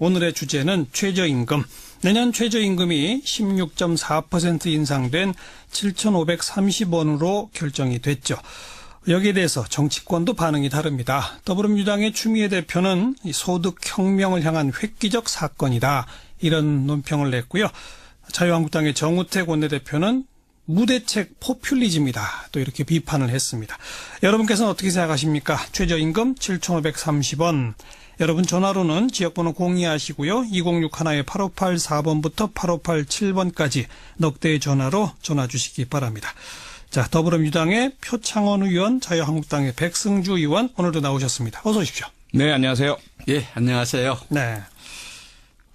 오늘의 주제는 최저임금. 내년 최저임금이 16.4% 인상된 7,530원으로 결정이 됐죠. 여기에 대해서 정치권도 반응이 다릅니다. 더불어민주당의 추미애 대표는 이 소득혁명을 향한 획기적 사건이다. 이런 논평을 냈고요. 자유한국당의 정우택 원내대표는 무대책 포퓰리즘이다. 또 이렇게 비판을 했습니다. 여러분께서는 어떻게 생각하십니까? 최저임금 7,530원. 여러분 전화로는 지역번호 공유하시고요. 2061-8584번부터 8587번까지 넉대의 전화로 전화 주시기 바랍니다. 자, 더불어민주당의 표창원 의원, 자유한국당의 백승주 의원 오늘도 나오셨습니다. 어서 오십시오. 네, 안녕하세요. 예, 안녕하세요. 네.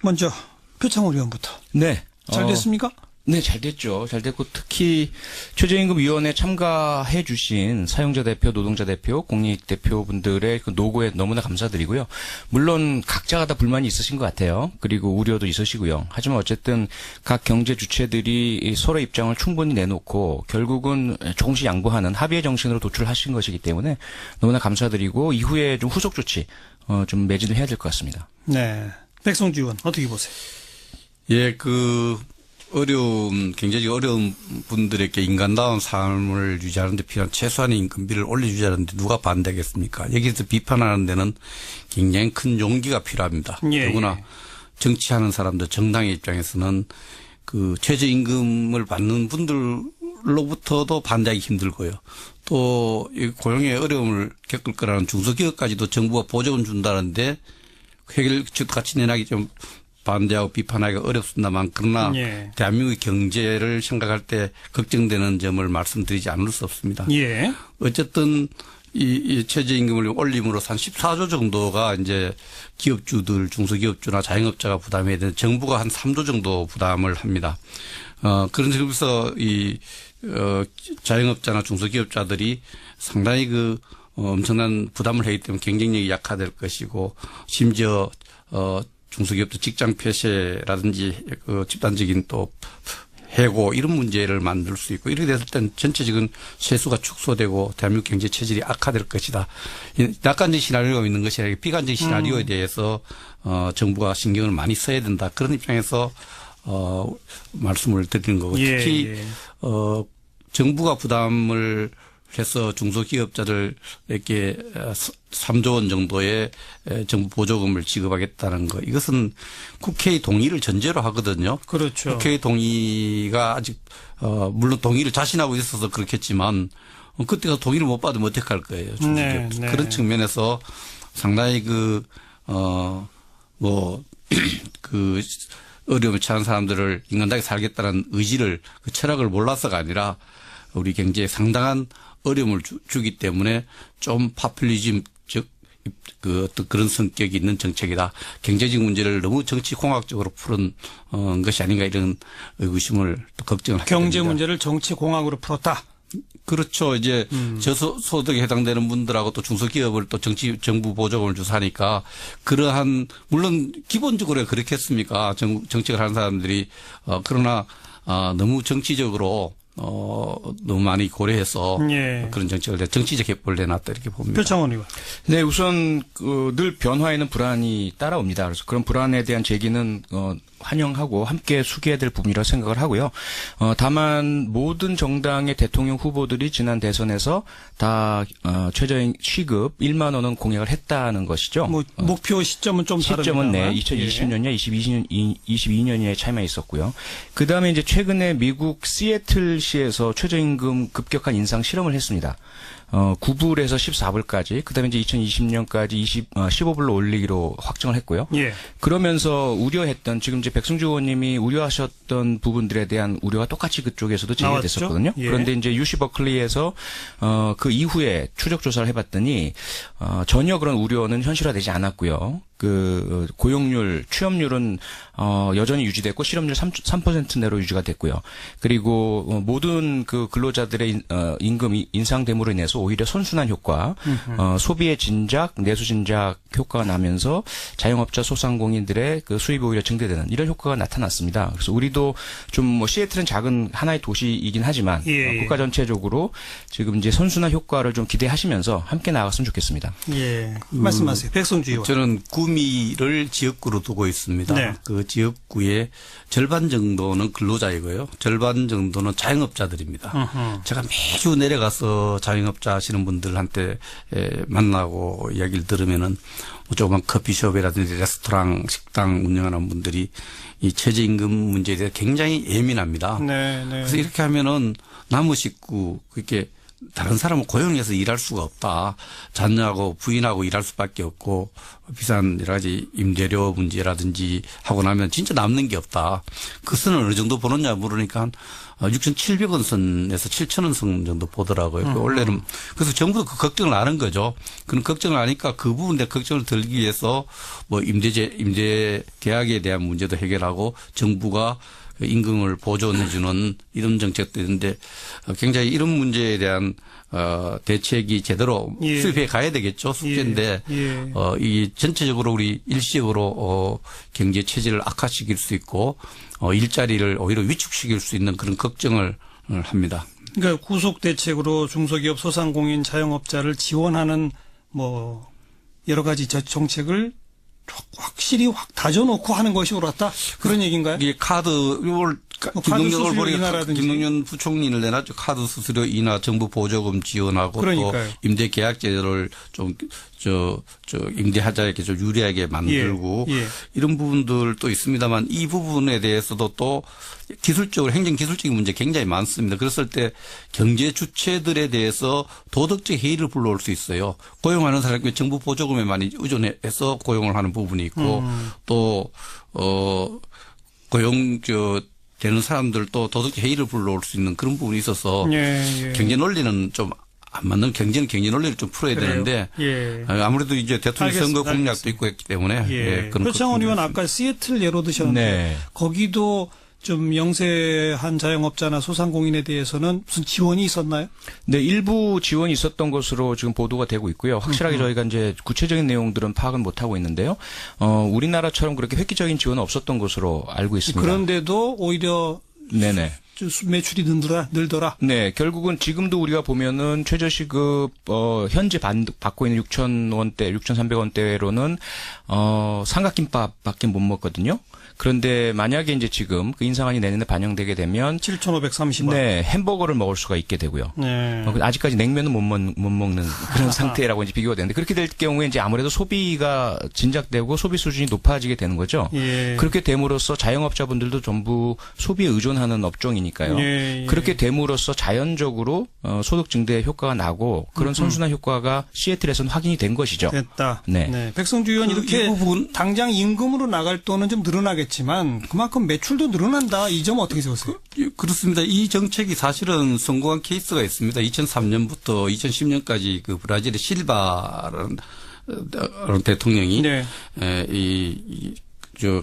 먼저 표창원 의원부터. 네. 잘 어, 됐습니까? 네, 잘 됐죠. 잘 됐고 특히 최저임금위원회 참가해 주신 사용자 대표, 노동자 대표, 공익 대표분들의 그 노고에 너무나 감사드리고요. 물론 각자가 다 불만이 있으신 것 같아요. 그리고 우려도 있으시고요. 하지만 어쨌든 각 경제 주체들이 이 서로 입장을 충분히 내놓고 결국은 조금씩 양보하는 합의의 정신으로 도출하신 것이기 때문에 너무나 감사드리고 이후에 좀 후속 조치 어, 좀 매진을 해야 될 것 같습니다. 네. 백성주 의원 어떻게 보세요? 예, 그 어려움, 굉장히 어려운 분들에게 인간다운 삶을 유지하는 데 필요한 최소한의 인건비를 올려주자는데 누가 반대하겠습니까? 여기서 비판하는 데는 굉장히 큰 용기가 필요합니다. 예, 더구나 예. 정치하는 사람들, 정당의 입장에서는 그 최저임금을 받는 분들로부터도 반대하기 힘들고요. 또이 고용의 어려움을 겪을 거라는 중소기업까지도 정부가 보조금 준다는데 해결책 같이 내나기 좀 반대하고 비판하기가 어렵습니다만 그러나 예. 대한민국의 경제를 생각할 때 걱정되는 점을 말씀드리지 않을 수 없습니다. 예. 어쨌든 이, 이 최저임금을 올림으로써 한 14조 정도가 이제 기업주들, 중소기업주나 자영업자가 부담해야 되는 정부가 한 3조 정도 부담을 합니다. 어, 그런 점에서 이, 어, 자영업자나 중소기업자들이 상당히 그 어, 엄청난 부담을 하기 때문에 경쟁력이 약화될 것이고 심지어 어, 중소기업도 직장 폐쇄라든지 그 집단적인 또 해고 이런 문제를 만들 수 있고 이렇게 됐을 땐 전체적인 세수가 축소되고 대한민국 경제 체질이 악화될 것이다. 이 낙관적 시나리오가 있는 것이 아니라 비관적 시나리오에 대해서 어 정부가 신경을 많이 써야 된다. 그런 입장에서 어 말씀을 드리는 거고 예, 특히 예. 어 정부가 부담을 해서 중소기업자들에게 3조 원 정도의 에, 정부 보조금을 지급하겠다는 거 이것은 국회의 동의를 전제로 하거든요. 그렇죠. 국회의 동의가 아직 어 물론 동의를 자신하고 있어서 그렇겠지만 어, 그때 가 동의를 못 받으면 어떡할 거예요. 네, 네. 그런 측면에서 상당히 그, 그어뭐 그 어려움에 처한 사람들을 인간다게 살겠다는 의지를 그 철학을 몰라서가 아니라 우리 경제에 상당한 어려움을 주, 주기 때문에 좀 파퓰리즘 즉그 어떤 그런 성격이 있는 정책이다. 경제적 문제를 너무 정치 공학적으로 푸는 어, 것이 아닌가 이런 의구심을 또 걱정을 경제 됩니다. 문제를 정치 공학으로 풀었다. 그렇죠. 이제 음. 저소득에 해당되는 분들하고 또 중소기업을 또 정치 정부 보조금을 주서 하니까 그러한 물론 기본적으로 그렇겠습니까? 정, 정책을 하는 사람들이 어 그러나 아 너무 정치적으로 어 너무 많이 고려해서 예. 그런 정책을 내- 정치적 해법을 내놨다 이렇게 봅니다. 표창원 의원. 네, 우선 그, 늘 변화에는 불안이 따라옵니다. 그래서 그런 불안에 대한 제기는 어, 환영하고 함께 수기해야 될 부분이라고 생각을 하고요. 어, 다만 모든 정당의 대통령 후보들이 지난 대선에서 다 어, 최저임 시급 1만 원은 공약을 했다는 것이죠. 뭐 목표 시점은 좀 시점은 네, 다릅니다만. 예. 2020년이냐 22년 22년이냐의 차이만 있었고요. 그 다음에 이제 최근에 미국 시애틀시에서 최저임금 급격한 인상 실험을 했습니다. 어, 9불에서 14불까지, 그 다음에 이제 2020년까지 20, 어, 15불로 올리기로 확정을 했고요. 예. 그러면서 우려했던, 지금 이제 백승주 의원님이 우려하셨던 부분들에 대한 우려가 똑같이 그쪽에서도 제기가 나왔죠? 됐었거든요. 예. 그런데 이제 유시 버클리에서, 어, 그 이후에 추적 조사를 해봤더니, 어, 전혀 그런 우려는 현실화되지 않았고요. 그, 어, 고용률, 취업률은, 어, 여전히 유지됐고, 실업률 3, 3% 내로 유지가 됐고요. 그리고, 어, 모든 그 근로자들의 인, 어, 임금 이- 인상됨으로 인해서 오히려 선순환 효과, 어, 소비의 진작, 내수 진작 효과가 나면서 자영업자 소상공인들의 그 수입이 오히려 증대되는 이런 효과가 나타났습니다. 그래서 우리도 좀 뭐 시애틀은 작은 하나의 도시이긴 하지만 예, 어, 예. 국가 전체적으로 지금 이제 선순환 효과를 좀 기대하시면서 함께 나갔으면 좋겠습니다. 예. 말씀하세요. 백성주 의원. 저는 구미 구미를 지역구로 두고 있습니다. 네. 그 지역구의 절반 정도는 근로자이고요. 절반 정도는 자영업자들입니다. 어허. 제가 매주 내려가서 자영업자 하시는 분들한테 에, 만나고 이야기를 들으면은 뭐 조그만 커피숍이라든지 레스토랑, 식당 운영하는 분들이 이 최저임금 문제에 대해 굉장히 예민합니다. 네, 네. 그래서 이렇게 하면은 나무 식구 그렇게 다른 사람을 고용해서 일할 수가 없다. 자녀하고 부인하고 일할 수밖에 없고 비싼 여러 가지 임대료 문제라든지 하고 나면 진짜 남는 게 없다. 그 선은 어느 정도 보느냐 물으니까 한 6,700원 선에서 7,000원 선 정도 보더라고요. 그 원래는 그래서 정부도 그 걱정을 하는 거죠. 그런 걱정을 하니까 그 부분에 걱정을 들기 위해서 뭐 임대제 임대 계약에 대한 문제도 해결하고 정부가 그 임금을 보존해주는 이런 정책도 있는데 어, 굉장히 이런 문제에 대한 어, 대책이 제대로 예. 수립해 가야 되겠죠. 숙제인데 예, 예. 어, 이 전체적으로 우리 일시적으로 어, 경제 체질을 악화시킬 수 있고 어, 일자리를 오히려 위축시킬 수 있는 그런 걱정을 어, 합니다. 그러니까 구속 대책으로 중소기업 소상공인 자영업자를 지원하는 뭐 여러 가지 저 정책을 확- 확실히 확 다져놓고 하는 것이 옳았다 그런 얘기인가요? 이게 카드 이걸 김동연 수수료 보니까 인하라든지. 김동연 부총리를 내놨죠. 카드 수수료 인하, 정부 보조금 지원하고 그러니까요. 또 임대 계약 제도를 좀 저 저 임대하자에게 좀 유리하게 만들고 예, 예. 이런 부분들도 있습니다만 이 부분에 대해서도 또 기술적으로 행정 기술적인 문제 굉장히 많습니다. 그랬을 때 경제 주체들에 대해서 도덕적 해이를 불러올 수 있어요. 고용하는 사람이 정부 보조금에 많이 의존해서 고용을 하는 부분이 있고 음. 또 어 고용 저 되는 사람들도 도덕적 해이를 불러올 수 있는 그런 부분이 있어서 예, 예. 경제 논리는 좀 안 맞는 경제는 경제 논리를 좀 풀어야 그래요. 되는데 예. 아, 아무래도 이제 대통령 선거 알겠습니다. 공약도 있고 했기 때문에 예. 예, 그런 표창원 걱정이 의원. 아까 시애틀 예로 드셨는데 네. 거기도 좀 영세한 자영업자나 소상공인에 대해서는 무슨 지원이 있었나요? 네, 일부 지원이 있었던 것으로 지금 보도가 되고 있고요. 확실하게 저희가 이제 구체적인 내용들은 파악은 못 하고 있는데요. 어, 우리나라처럼 그렇게 획기적인 지원은 없었던 것으로 알고 있습니다. 그런데도 오히려 네네. 좀 매출이 늘더라, 늘더라. 네, 결국은 지금도 우리가 보면은 최저시급 어 현재 반, 받고 있는 6천 원대, 6,300원대로는 어 삼각김밥밖에 못 먹거든요. 그런데 만약에 이제 지금 그 인상안이 내년에 반영되게 되면 7,530원. 네 햄버거를 먹을 수가 있게 되고요. 네. 어, 아직까지 냉면은 못, 먹, 못 먹는 그런 상태라고 이제 비교가 되는데 그렇게 될 경우에 이제 아무래도 소비가 진작되고 소비 수준이 높아지게 되는 거죠. 예. 그렇게 됨으로써 자영업자분들도 전부 소비에 의존하는 업종이니까요. 예, 예. 그렇게 됨으로써 자연적으로 어, 소득 증대 효과가 나고 음, 그런 선순환 효과가 시애틀에서는 확인이 된 것이죠. 됐다. 네. 백성주 의원 그 이렇게 이 부분- 당장 임금으로 나갈 돈은 좀 늘어나겠 지만 그만큼 매출도 늘어난다. 이 점 어떻게 보세요? 예, 그렇습니다. 이 정책이 사실은 성공한 케이스가 있습니다. 2003년부터 2010년까지 그 브라질의 실바라는 어, 대통령이 네. 에, 이, 이, 저,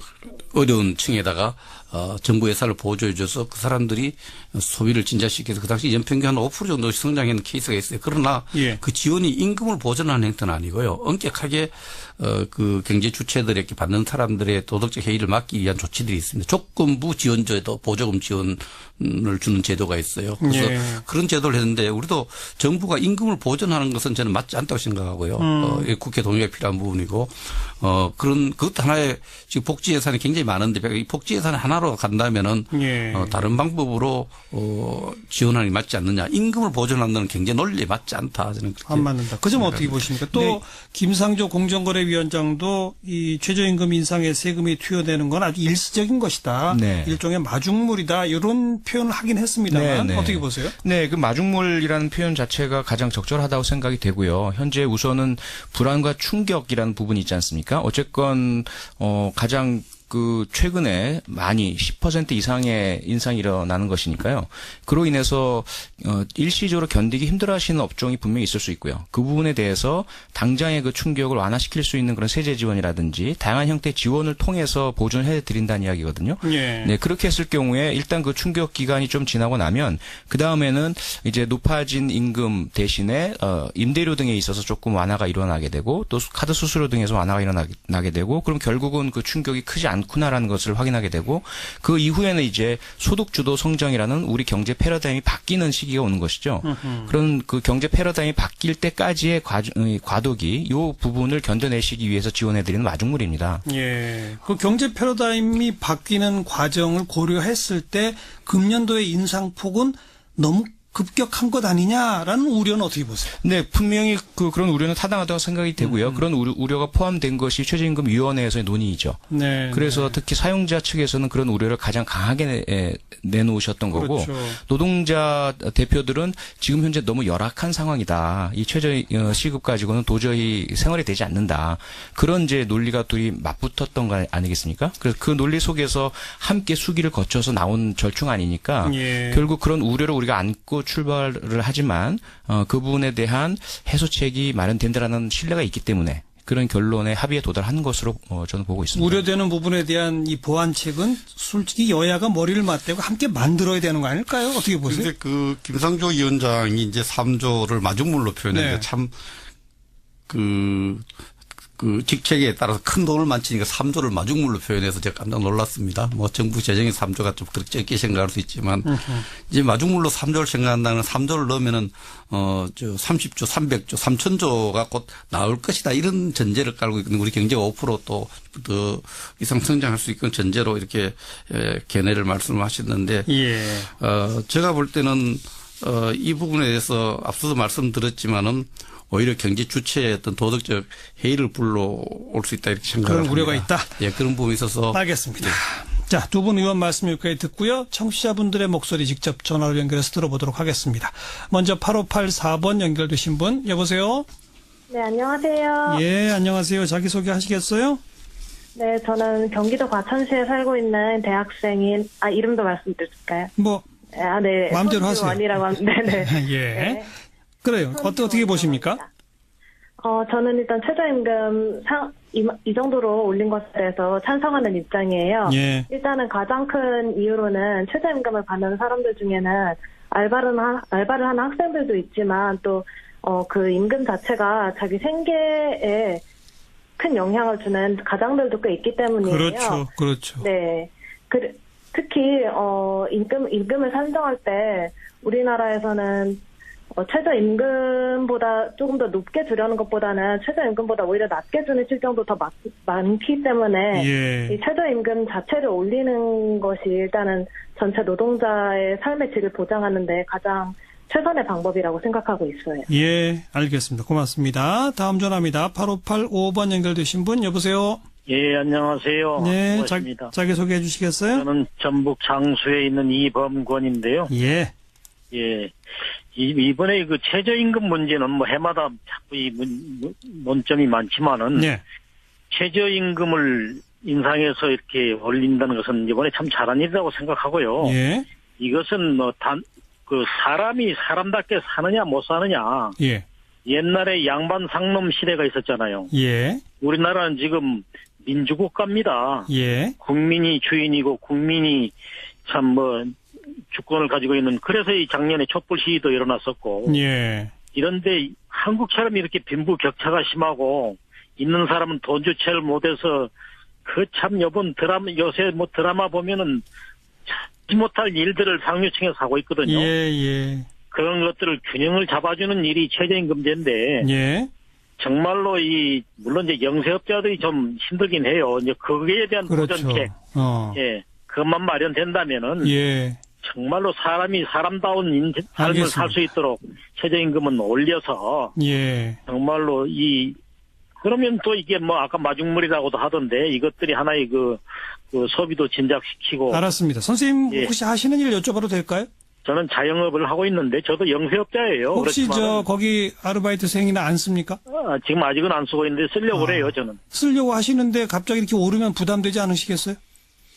어려운 층에다가, 어, 정부 예산을 보조해줘서 그 사람들이 소비를 진작시켜서 그 당시 연평균 한 5% 정도 성장하는 케이스가 있어요. 그러나 예. 그 지원이 임금을 보전하는 행태는 아니고요. 엄격하게, 어, 그 경제 주체들에게 받는 사람들의 도덕적 해이를 막기 위한 조치들이 있습니다. 조건부 지원제도 보조금 지원을 주는 제도가 있어요. 그래서 예. 그런 제도를 했는데 우리도 정부가 임금을 보전하는 것은 저는 맞지 않다고 생각하고요. 어, 이 국회 동의가 필요한 부분이고 어 그런 그것도 하나의 지금 복지 예산이 굉장히 많은데 이 복지 예산 하나로 간다면은 예. 어, 다른 방법으로 어 지원하는 게 맞지 않느냐. 임금을 보전한다는 경제 논리에 맞지 않다. 저는 그렇게 안 맞는다. 그 점 어떻게 보십니까? 또 네. 김상조 공정거래 위원장도 이 최저임금 인상에 세금이 투여되는 건 아주 일시적인 것이다. 네. 일종의 마중물이다. 이런 표현을 하긴 했습니다만 네, 네. 어떻게 보세요? 네, 그 마중물이라는 표현 자체가 가장 적절하다고 생각이 되고요. 현재 우선은 불안과 충격이라는 부분이 있지 않습니까? 어쨌건 어 가장 그 최근에 많이 10% 이상의 인상이 일어나는 것이니까요. 그로 인해서 어 일시적으로 견디기 힘들어하시는 업종이 분명히 있을 수 있고요. 그 부분에 대해서 당장의 그 충격을 완화시킬 수 있는 그런 세제 지원이라든지 다양한 형태 의 지원을 통해서 보존해 드린다는 이야기거든요. 예. 네, 그렇게 했을 경우에 일단 그 충격 기간이 좀 지나고 나면 그 다음에는 이제 높아진 임금 대신에 어, 임대료 등에 있어서 조금 완화가 일어나게 되고 또 수- 카드 수수료 등에서 완화가 일어나게 되고 그럼 결국은 그 충격이 크지 않 구나라는 것을 확인하게 되고 그 이후에는 이제 소득 주도 성장이라는 우리 경제 패러다임이 바뀌는 시기가 오는 것이죠. 그런 그 경제 패러다임이 바뀔 때까지의 과, 과도기 요 부분을 견뎌내시기 위해서 지원해드리는 마중물입니다. 예. 그 경제 패러다임이 바뀌는 과정을 고려했을 때 금년도의 인상폭은 너무 급격한 것 아니냐라는 우려는 어떻게 보세요? 네, 분명히 그 그런 우려는 타당하다고 생각이 되고요. 그런 우려, 우려 가 포함된 것이 최저임금위원회에서의 논의이죠. 네. 그래서 특히 사용자 측에서는 그런 우려를 가장 강하게 내, 에, 내놓으셨던 거고 그렇죠. 노동자 대표들은 지금 현재 너무 열악한 상황이다. 이 최저 어, 시급 가지고는 도저히 생활이 되지 않는다. 그런 이제 논리가 둘이 맞붙었던 거 아니겠습니까? 그래서 그 논리 속에서 함께 수기를 거쳐서 나온 절충 아니니까 예. 결국 그런 우려를 우리가 안고 출발을 하지만 어, 그 부분에 대한 해소책이 마련된다라는 신뢰가 있기 때문에 그런 결론에 합의에 도달한 것으로 어, 저는 보고 있습니다. 우려되는 부분에 대한 이 보완책은 솔직히 여야가 머리를 맞대고 함께 만들어야 되는 거 아닐까요? 어떻게 보세요? 근데 그 김상조 위원장이 이제 3조를 마중물로 표현했는데 네. 참 그, 그 직책에 따라서 큰 돈을 만치니까 3조를 마중물로 표현해서 제가 깜짝 놀랐습니다. 뭐 정부 재정의 3조가 좀 그렇게 적게 생각할 수 있지만 이제 마중물로 3조를 생각한다는 3조를 넣으면은 어저 30조, 300조, 3천조가 곧 나올 것이다 이런 전제를 깔고 있는 우리 경제가 5%또 더 이상 성장할 수 있는 전제로 이렇게 에, 견해를 말씀하셨는데 예. 어, 제가 볼 때는, 어, 이 부분에 대해서 앞서도 말씀드렸지만은 오히려 경제 주체의 어떤 도덕적 해이를 불러올 수 있다 이렇게 생각을 그런 우려가. 있다? 예, 그런 부분에 있어서 알겠습니다. 자, 두 분 의원 말씀 여기까지 듣고요. 청취자분들의 목소리 직접 전화로 연결해서 들어보도록 하겠습니다. 먼저 8584번 연결되신 분, 여보세요? 네, 안녕하세요. 예, 안녕하세요. 자기 소개 하시겠어요? 네, 저는 경기도 과천시에 살고 있는 대학생인, 아, 이름도 말씀드릴까요? 뭐, 아, 네. 마음대로 하세요. 원이라고 합니다. 네 네. 예. 네. 그래요. 어떻게, 어떻게 보십니까? 어, 저는 일단 최저임금 상, 이, 이 정도로 올린 것에 대해서 찬성하는 입장이에요. 예. 일단은 가장 큰 이유로는 최저임금을 받는 사람들 중에는 알바를, 하, 알바를 하는 학생들도 있지만 또, 어, 그 임금 자체가 자기 생계에 큰 영향을 주는 가장들도 꽤 있기 때문이에요. 그렇죠. 그렇죠. 네. 그, 특히, 어, 임금, 임금을 산정할 때 우리나라에서는 어, 최저임금보다 조금 더 높게 주려는 것보다는 최저임금보다 오히려 낮게 주는 실정도 더 많, 많기 때문에 예. 이 최저임금 자체를 올리는 것이 일단은 전체 노동자의 삶의 질을 보장하는데 가장 최선의 방법이라고 생각하고 있어요. 예, 알겠습니다. 고맙습니다. 다음 전화입니다. 8585번 연결되신 분, 여보세요? 예, 안녕하세요. 네, 자, 고맙습니다. 자 기 소개해 주시겠어요? 저는 전북 장수에 있는 이범권인데요. 예. 예. 이, 이번에 그 최저임금 문제는 뭐 해마다 자꾸 이 문, 문- 논점이 많지만은 예. 최저임금을 인상해서 이렇게 올린다는 것은 이번에 참 잘한 일이라고 생각하고요. 예. 이것은 뭐 단, 그 사람이 사람답게 사느냐 못 사느냐. 예. 옛날에 양반 상놈 시대가 있었잖아요. 예. 우리나라는 지금 민주국가입니다. 예. 국민이 주인이고 국민이 참 뭐 주권을 가지고 있는 그래서 이 작년에 촛불 시위도 일어났었고 예. 이런데 한국처럼 이렇게 빈부 격차가 심하고 있는 사람은 돈 주체를 못해서 그 참 여본 드라마 요새 뭐 드라마 보면은 참지 못할 일들을 상류층에서 하고 있거든요. 예, 예. 그런 것들을 균형을 잡아주는 일이 최저임금제인데 예. 정말로 이 물론 이제 영세업자들이 좀 힘들긴 해요. 이제 거기에 대한 그렇죠. 보전책 어. 예, 그것만 마련된다면은 예. 정말로 사람이 사람다운 인- 삶을. 살 수 있도록 최저임금은 올려서 예. 정말로 이 그러면 또 이게 뭐 아까 마중물이라고도 하던데 이것들이 하나의 그, 그 소비도 진작시키고 알았습니다. 선생님 예. 혹시 하시는 일 여쭤봐도 될까요? 저는 자영업을 하고 있는데 저도 영세업자예요. 혹시 저 거기 아르바이트생이나 안 씁니까? 지금 아직은 안 쓰고 있는데 쓰려고 아. 그래요 저는. 쓰려고 하시는데 갑자기 이렇게 오르면 부담되지 않으시겠어요?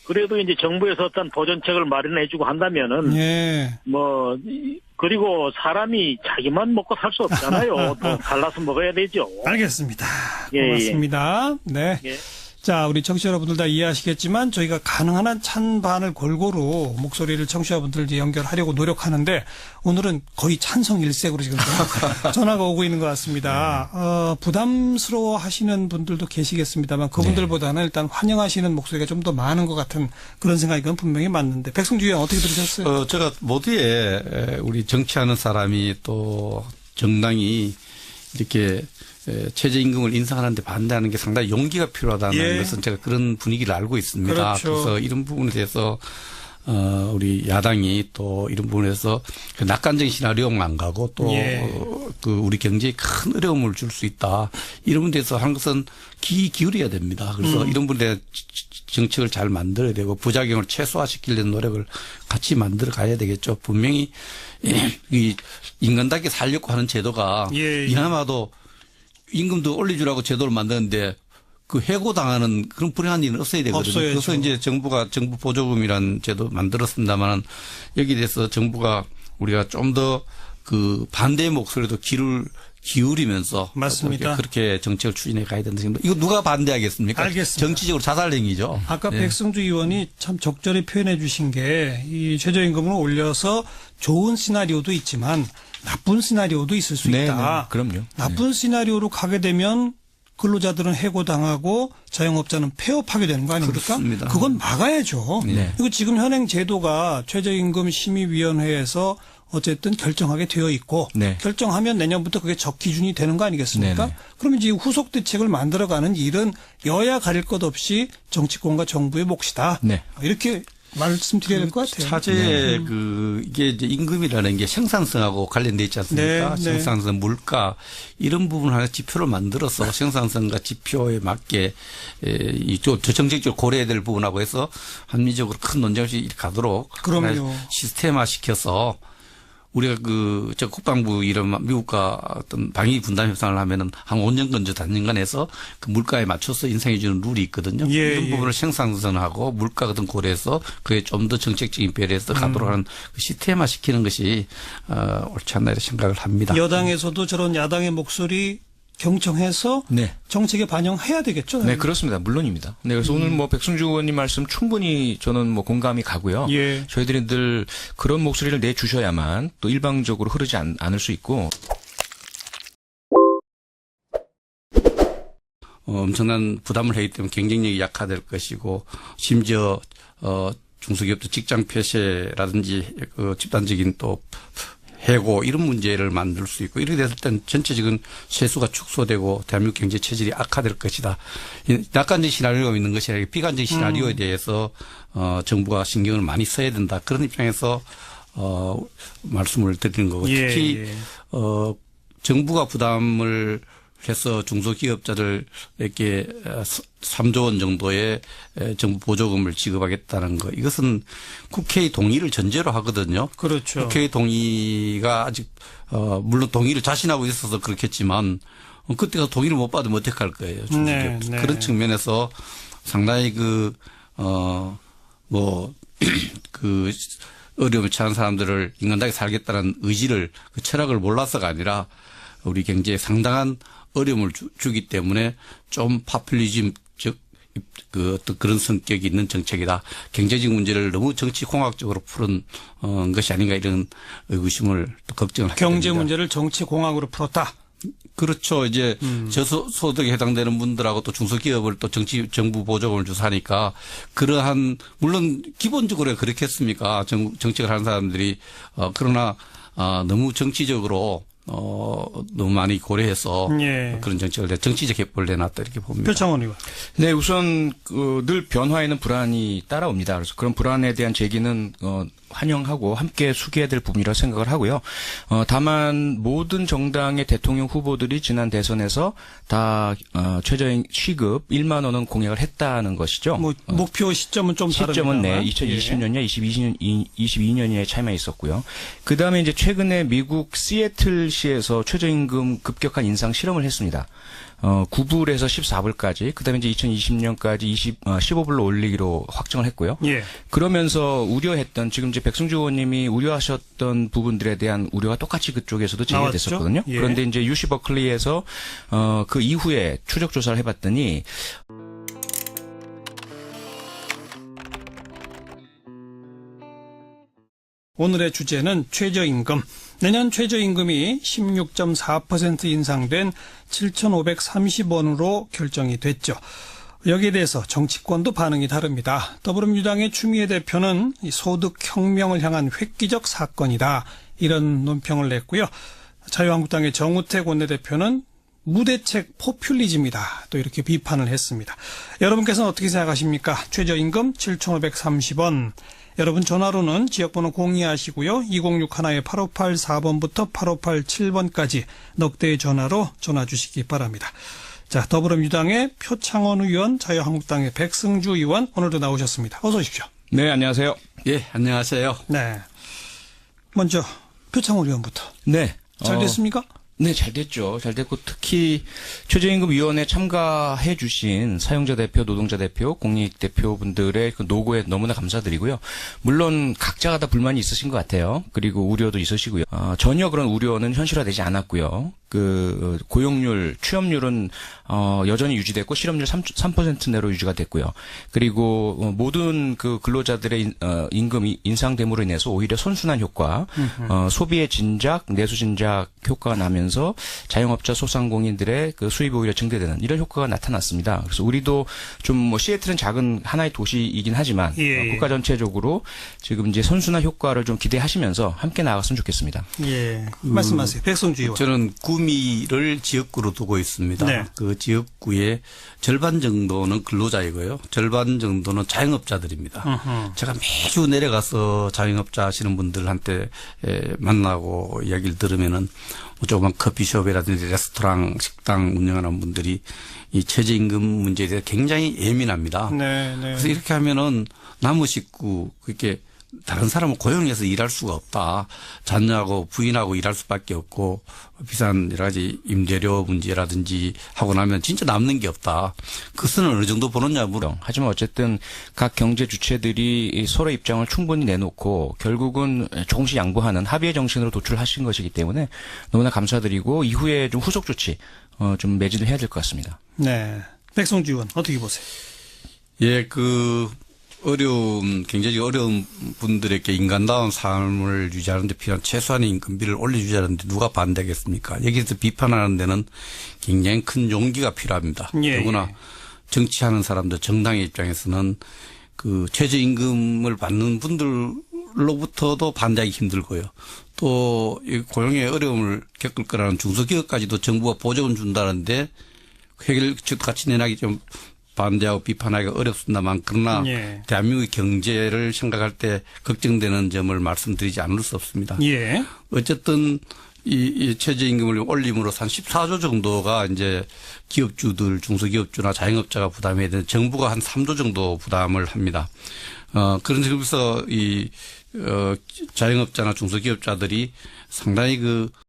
그래도 이제 정부에서 어떤 보전책을 마련해주고 한다면은 예. 뭐 이- 그리고 사람이 자기만 먹고 살 수 없잖아요. 또 갈라서 먹어야 되죠. 알겠습니다. 예, 예. 고맙습니다. 네. 예. 자, 우리 청취자 여러분들 다 이해하시겠지만 저희가 가능한 한 찬반을 골고루 목소리를 청취자분들 연결하려고 노력하는데 오늘은 거의 찬성 일색으로 지금 전화가 오고 있는 것 같습니다. 어, 부담스러워 하시는 분들도 계시겠습니다만 그분들보다는 일단 환영하시는 목소리가 좀 더 많은 것 같은 그런 생각이 건 분명히 맞는데 백승주 의원 어떻게 들으셨어요? 어, 제가 모두에 에, 우리 정치하는 사람이 또 정당이 이렇게 에, 최저임금을 인상하는데 반대하는 게 상당히 용기가 필요하다는 예. 것은 제가 그런 분위기를 알고 있습니다. 그렇죠. 래서 이런 부분에 대해서 어, 우리 야당이 또 이런 부분에서 그 낙관적인 시나리오만 안 가고 또 예. 어, 그 우리 경제에 큰 어려움을 줄 수 있다. 이런 부분에 대해서 한 것은 귀 기울여야 됩니다. 그래서 음. 이런 대해 정책을 잘 만들어야 되고 부작용을 최소화시키려는 노력을 같이 만들어 가야 되겠죠. 분명히 이 인간답게 살려고 하는 제도가 예, 예. 이나마도 임금도 올려주라고 제도를 만드는데 그 해고당하는 그런 불행한 일은 없어야 되거든요. 없어야죠. 그래서 이제 정부가 정부 보조금이라는 제도 만들었습니다만 여기에 대해서 정부가 우리가 좀 더 그 반대의 목소리도 귀를 기울이면서 맞습니다. 그렇게 정책을 추진해 가야 된다. 생각합니다. 이거 누가 반대하겠습니까? 알겠습니다. 정치적으로 자살행위죠. 아까 네. 백승주 의원이 참 적절히 표현해 주신 게 이 최저임금을 올려서 좋은 시나리오도 있지만 나쁜 시나리오도 있을 수 네, 있다. 네, 그럼요. 나쁜 시나리오로 가게 되면 근로자들은 해고당하고 자영업자는 폐업하게 되는 거 아닙니까? 그렇습니다. 그건 막아야죠. 네. 그리고 지금 현행 제도가 최저임금 심의위원회에서 어쨌든 결정하게 되어 있고 네. 결정하면 내년부터 그게 적 기준이 되는 거 아니겠습니까? 네네. 그러면 이제 후속 대책을 만들어가는 일은 여야 가릴 것 없이 정치권과 정부의 몫이다. 네. 이렇게 말씀드려야 될 것 같아요. 차제 그 이게 이제 임금이라는 게 생산성하고 관련돼 있지 않습니까? 네, 네. 생산성, 물가 이런 부분 하나 지표를 만들어서 생산성과 지표에 맞게 에, 이쪽 정책적으로 고려해야 될 부분하고 해서 합리적으로 큰 논쟁을 이렇게 가도록 시스템화 시켜서 우리가 그, 저 국방부 이런 미국과 어떤 방위 분담 협상을 하면은 한 5년 건조 단년간 해서 그 물가에 맞춰서 인상해 주는 룰이 있거든요. 예, 이런 예. 부분을 생산선하고 물가 같은 고려해서 그에 좀 더 정책적인 배려해서 가도록 음. 하는 그 시스템화 시키는 것이 어, 옳지 않나 이렇게 생각을 합니다. 여당에서도 저런 야당의 목소리 경청해서 네. 정책에 반영해야 되겠죠. 네, 그렇습니다. 물론입니다. 네, 그래서 오늘 뭐 백승주 의원님 말씀 충분히 저는 뭐 공감이 가고요. 예. 저희들이 늘 그런 목소리를 내 주셔야만 또 일방적으로 흐르지 않, 않을 수 있고 어, 엄청난 부담을 하기 때문에 경쟁력이 약화될 것이고 심지어 어, 중소기업도 직장 폐쇄라든지 그 집단적인 또 해고 이런 문제를 만들 수 있고 이렇게 됐을 땐 전체적인 세수가 축소되고 대한민국 경제 체질이 악화될 것이다. 이 낙관적인 시나리오가 있는 것이 아니라 비관적인 시나리오에 대해서 어, 정부가 신경을 많이 써야 된다. 그런 입장에서 어, 말씀을 드리는 거고 예, 특히 예. 어, 정부가 부담을 해서 중소기업자들에게 3조 원 정도의 에, 정부 보조금을 지급하겠다는 거. 이것은 국회의 동의를 전제로 하거든요. 그렇죠. 국회의 동의가 아직 어 물론 동의를 자신하고 있어서 그렇겠지만 어, 그때가 동의를 못 받으면 어떡할 거예요. 네. 네. 그런 측면에서 상당히 그 그어뭐 그 어려움을 처한 사람들을 인간답게 살겠다는 의지를 그 철학을 몰라서가 아니라 우리 경제에 상당한 어려움을 주, 주기 때문에 좀 파퓰리즘 즉 그 어떤 그런 성격이 있는 정책이다. 경제적 문제를 너무 정치 공학적으로 푸는 어, 것이 아닌가 이런 의구심을 또 걱정을 경제 됩니다. 문제를 정치 공학으로 풀었다. 그렇죠. 이제 음. 저소득에 해당되는 분들하고 또 중소기업을 또 정치 정부 보조금을 주서 하니까 그러한 물론 기본적으로 그렇겠습니까? 정, 정책을 하는 사람들이 어 그러나 아 너무 정치적으로 어 너무 많이 고려해서 예. 그런 정책을 내 정치적 해법을 내놨다 이렇게 봅니다. 표창원 의원. 네, 우선 그, 늘 변화에는 불안이 따라옵니다. 그래서 그런 불안에 대한 제기는 어, 환영하고 함께 숙여야 될 부분이라고 생각을 하고요. 어, 다만 모든 정당의 대통령 후보들이 지난 대선에서 다 어, 최저임 시급 1만 원은 공약을 했다는 것이죠. 뭐 목표 시점은 좀 시점은 네, 다릅니다만. 예. 2020년이냐 22년 22년이냐의 차이만 있었고요. 그 다음에 이제 최근에 미국 시애틀시에서 최저임금 급격한 인상 실험을 했습니다. 어, 9불에서 14불까지, 그 다음에 이제 2020년까지 20, 어, 15불로 올리기로 확정을 했고요. 예. 그러면서 우려했던, 지금 이제 백승주 의원님이 우려하셨던 부분들에 대한 우려가 똑같이 그쪽에서도 제기됐었거든요. 예. 그런데 이제 유시 버클리에서, 어, 그 이후에 추적조사를 해봤더니, 오늘의 주제는 최저임금. 내년 최저임금이 16.4% 인상된 7,530원으로 결정이 됐죠. 여기에 대해서 정치권도 반응이 다릅니다. 더불어민주당의 추미애 대표는 이 소득혁명을 향한 획기적 사건이다. 이런 논평을 냈고요. 자유한국당의 정우택 원내대표는 무대책 포퓰리즘이다. 또 이렇게 비판을 했습니다. 여러분께서는 어떻게 생각하십니까? 최저임금 7,530원. 여러분 전화로는 지역번호 공유하시고요. 2061-8584번부터 8587번까지 넉대의 전화로 전화 주시기 바랍니다. 자, 더불어민주당의 표창원 의원, 자유한국당의 백승주 의원 오늘도 나오셨습니다. 어서 오십시오. 네, 안녕하세요. 예, 안녕하세요. 네. 먼저 표창원 의원부터. 네. 잘 어, 됐습니까? 네, 잘 됐죠. 잘 됐고 특히 최저임금위원회 참가해 주신 사용자 대표, 노동자 대표, 공익 대표분들의 그 노고에 너무나 감사드리고요. 물론 각자가 다 불만이 있으신 것 같아요. 그리고 우려도 있으시고요. 어, 전혀 그런 우려는 현실화되지 않았고요. 그 어, 고용률, 취업률은 어, 여전히 유지됐고 실업률 3, 3% 내로 유지가 됐고요. 그리고 어, 모든 그 근로자들의 인, 어, 임금 이- 인상됨으로 인해서 오히려 선순환 효과, 어, 소비의 진작, 내수 진작 효과가 나면서 자영업자 소상공인들의 그 수입이 오히려 증대되는 이런 효과가 나타났습니다. 그래서 우리도 좀 뭐 시애틀은 작은 하나의 도시이긴 하지만 예, 어, 예. 국가 전체적으로 지금 이제 선순환 효과를 좀 기대하시면서 함께 나갔으면 좋겠습니다. 예. 말씀하세요. 백성주 의원. 저는 구 미를 지역구로 두고 있습니다. 네. 그 지역구의 절반 정도는 근로자이고요. 절반 정도는 자영업자들입니다. 어허. 제가 매주 내려가서 자영업자 하시는 분들한테 에, 만나고 이야기를 들으면은 뭐 조그만 커피숍이라든지 레스토랑, 식당 운영하는 분들이 이 최저임금 문제에 대해 굉장히 예민합니다. 네, 네. 그래서 이렇게 하면은 나무 식구 그렇게 다른 사람을 고용해서 일할 수가 없다. 자녀하고 부인하고 일할 수밖에 없고 비싼 여러 가지 임대료 문제라든지 하고 나면 진짜 남는 게 없다. 그것은 어느 정도 보느냐 물어. 하지만 어쨌든 각 경제 주체들이 이 서로 입장을 충분히 내놓고 결국은 조금씩 양보하는 합의의 정신으로 도출하신 것이기 때문에 너무나 감사드리고 이후에 좀 후속 조치 어, 좀 매진을 해야 될 것 같습니다. 네. 백성주 의원 어떻게 보세요? 예, 그 어려움, 굉장히 어려운 분들에게 인간다운 삶을 유지하는 데 필요한 최소한의 인건비를 올려주자는 데 누가 반대하겠습니까? 여기서 비판하는 데는 굉장히 큰 용기가 필요합니다. 예, 더구나 예. 정치하는 사람들, 정당의 입장에서는 그 최저임금을 받는 분들로부터도 반대하기 힘들고요. 또이 고용의 어려움을 겪을 거라는 중소기업까지도 정부가 보조금 준다는데 해결책 같이 내나기 좀 반대하고 비판하기가 어렵습니다만 그러나 예. 대한민국의 경제를 생각할 때 걱정되는 점을 말씀드리지 않을 수 없습니다. 예. 어쨌든 이, 이 최저임금을 올림으로써 한 14조 정도가 이제 기업주들, 중소기업주나 자영업자가 부담해야 되는 정부가 한 3조 정도 부담을 합니다. 어, 그런 점에서 이, 어, 자영업자나 중소기업자들이 상당히 그